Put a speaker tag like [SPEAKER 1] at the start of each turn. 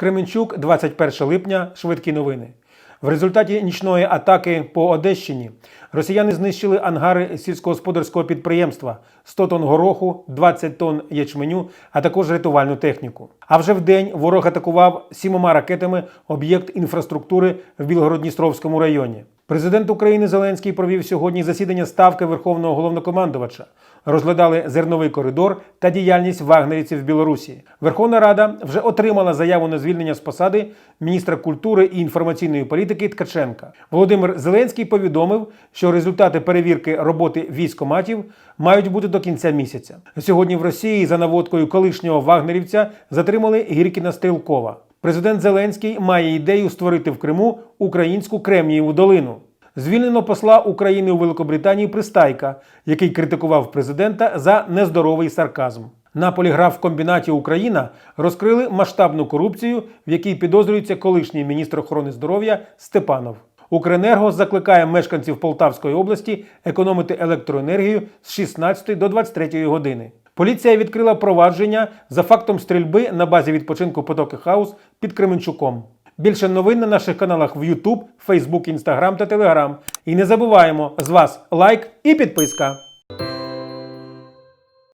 [SPEAKER 1] Кременчук, 21 липня. Швидкі новини. В результаті нічної атаки по Одещині росіяни знищили ангари сільськогосподарського підприємства 100 тонн гороху, 20 тонн ячменю, а також рятувальну техніку. А вже в день ворог атакував сімома ракетами об'єкт інфраструктури в Білгород-Дністровському районі. Президент України Зеленський провів сьогодні засідання ставки Верховного головнокомандувача. Розглядали зерновий коридор та діяльність вагнерівців в Білорусі. Верховна Рада вже отримала заяву на звільнення з посади міністра культури і інформаційної політики Ткаченка. Володимир Зеленський повідомив, що результати перевірки роботи військоматів мають бути до кінця місяця. Сьогодні в Росії за наводкою колишнього вагнерівця затримали Гіркіна Стрілкова. Президент Зеленський має ідею створити в Криму українську Кремнієву долину. Звільнено посла України у Великобританії Пристайка, який критикував президента за нездоровий сарказм. На поліграф-комбінаті Україна розкрили масштабну корупцію, в якій підозрюється колишній міністр охорони здоров'я Степанов. Укренерго закликає мешканців Полтавської області економити електроенергію з 16 до 23 години. Поліція відкрила провадження за фактом стрільби на базі відпочинку потоки хаус під Кременчуком. Більше новин на наших каналах в YouTube, Facebook, Instagram та Telegram. І не забуваємо з вас лайк і підписка.